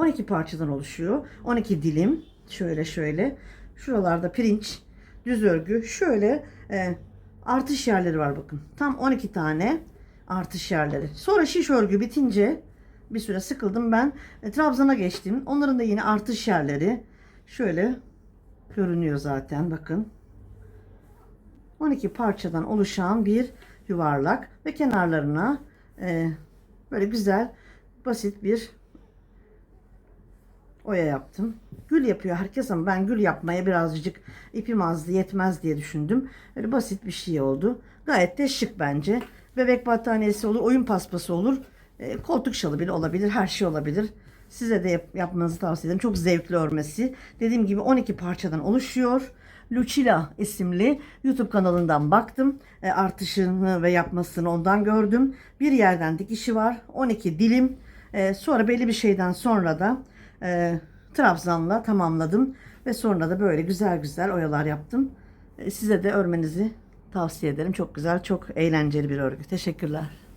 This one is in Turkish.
12 parçadan oluşuyor. 12 dilim. Şöyle şöyle. Şuralarda pirinç, düz örgü. Şöyle e, artış yerleri var bakın. Tam 12 tane artış yerleri. Sonra şiş örgü bitince bir süre sıkıldım ben. E, Trabzon'a geçtim. Onların da yine artış yerleri. Şöyle görünüyor zaten bakın. 12 parçadan oluşan bir yuvarlak ve kenarlarına e, böyle güzel basit bir oya yaptım. Gül yapıyor herkes ama ben gül yapmaya birazcık ipim azdı yetmez diye düşündüm. Böyle basit bir şey oldu. Gayet de şık bence. Bebek battaniyesi olur, oyun paspası olur. E, koltuk şalı bile olabilir, her şey olabilir. Size de yap- yapmanızı tavsiye ederim. Çok zevkli örmesi. Dediğim gibi 12 parçadan oluşuyor. Lucilla isimli YouTube kanalından baktım. E, artışını ve yapmasını ondan gördüm. Bir yerden dikişi var. 12 dilim. E, sonra belli bir şeyden sonra da e, trabzanla tamamladım. Ve sonra da böyle güzel güzel oyalar yaptım. E, size de örmenizi tavsiye ederim. Çok güzel, çok eğlenceli bir örgü. Teşekkürler.